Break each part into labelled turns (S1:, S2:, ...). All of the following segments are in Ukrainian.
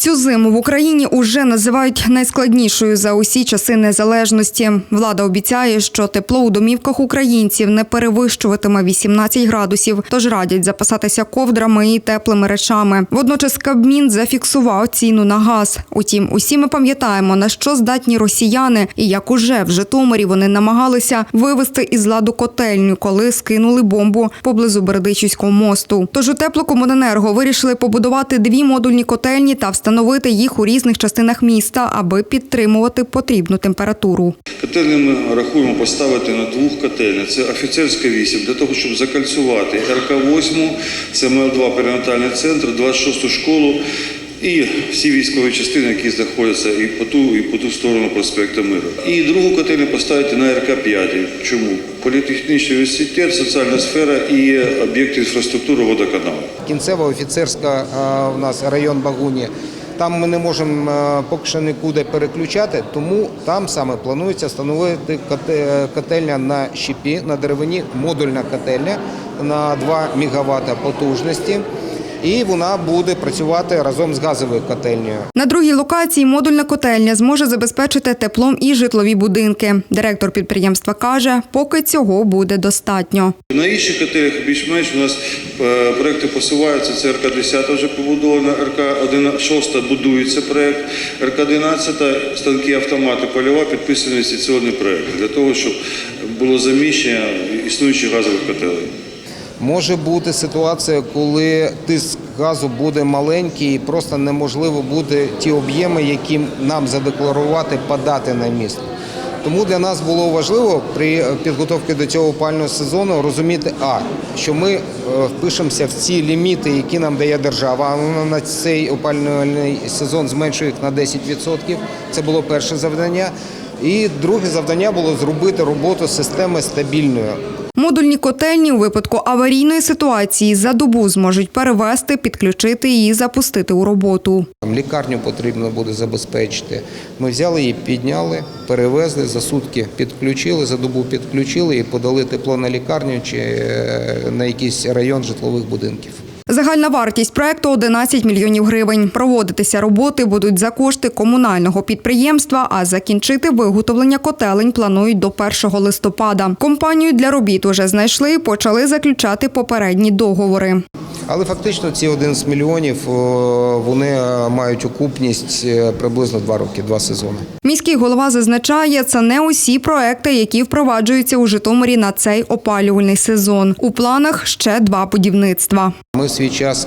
S1: Цю зиму в Україні уже називають найскладнішою за усі часи незалежності. Влада обіцяє, що тепло у домівках українців не перевищуватиме 18 градусів, тож радять запасатися ковдрами і теплими речами. Водночас Кабмін зафіксував ціну на газ. Утім, усі ми пам'ятаємо, на що здатні росіяни і як уже в Житомирі вони намагалися вивести із ладу котельню, коли скинули бомбу поблизу Бердичівського мосту. Тож у теплокомуненерго вирішили побудувати дві модульні котельні та встановити їх у різних частинах міста, аби підтримувати потрібну температуру.
S2: Котельні ми рахуємо поставити на двох котельнях. Це офіцерська 8, для того, щоб закальцювати РК-8, це МЛ-2 перинатальний центр, 26-ту школу і всі військові частини, які знаходяться і по ту, і по ту сторону проспекту Миру. І другу котельню поставити на РК-5. Чому? Політехнічний університет, соціальна сфера і об'єкти інфраструктури водоканалу.
S3: Кінцева офіцерська у нас район Багуні. Там ми не можемо поки що нікуди переключати, тому там саме планується встановити коте- котельня на щепі, на деревині, модульна котельня на 2 МВт потужності. І вона буде працювати разом з газовою котельнею.
S1: На другій локації модульна котельня зможе забезпечити теплом і житлові будинки. Директор підприємства каже, поки цього буде достатньо.
S2: На інших котелях більш-менш у нас е, проекти посуваються. Це РК-10 вже побудована, РК-6 будується проект, РК-11 станки автомати польова підписаний інвестиційний проект для того, щоб було заміщення існуючих газових котелей.
S3: Може бути ситуація, коли тиск газу буде маленький і просто неможливо буде ті об'єми, які нам задекларувати, подати на місто. Тому для нас було важливо при підготовці до цього опального сезону розуміти, а що ми е, впишемося в ці ліміти, які нам дає держава. Вона на цей опалювальний сезон зменшує їх на 10%. Це було перше завдання. І друге завдання було зробити роботу системи стабільною.
S1: Модульні котельні у випадку аварійної ситуації за добу зможуть перевести, підключити і запустити у роботу.
S3: Лікарню потрібно буде забезпечити. Ми взяли її, підняли, перевезли за сутки, підключили, за добу підключили і подали тепло на лікарню чи е, на якийсь район житлових будинків.
S1: Загальна вартість проекту 11 мільйонів гривень. Проводитися роботи будуть за кошти комунального підприємства, а закінчити виготовлення котелень планують до 1 листопада. Компанію для робіт уже знайшли і почали заключати попередні договори.
S3: Але фактично ці 11 мільйонів вони е, мають окупність е, приблизно два роки, два сезони.
S1: Міський голова зазначає, це не усі проекти, які впроваджуються у Житомирі на цей опалювальний сезон. У планах ще два будівництва.
S3: Ми в свій час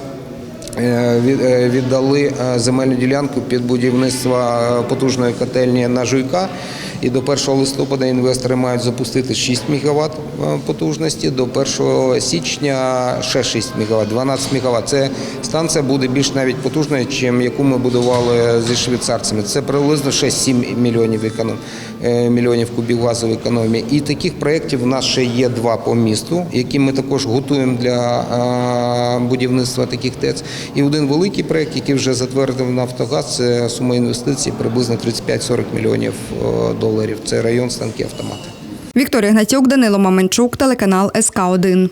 S3: е, від- віддали земельну ділянку під будівництво потужної котельні на Жуйка. І до 1 листопада інвестори мають запустити 6 МВт потужності, до 1 січня ще 6 МВт, 12 МВт. Це станція буде більш навіть потужною, ніж яку ми будували зі швейцарцями. Це приблизно 6-7 мільйонів економ, е, мільйонів кубів газової економії. І таких проєктів у нас ще є два по місту, які ми також готуємо для е, будівництва таких ТЕЦ. І один великий проєкт, який вже затвердив Нафтогаз, це сума інвестицій приблизно 35-40 мільйонів е, доларів. Це район станки автомати.
S1: Вікторія Гнатюк, Данило Маменчук, телеканал СК 1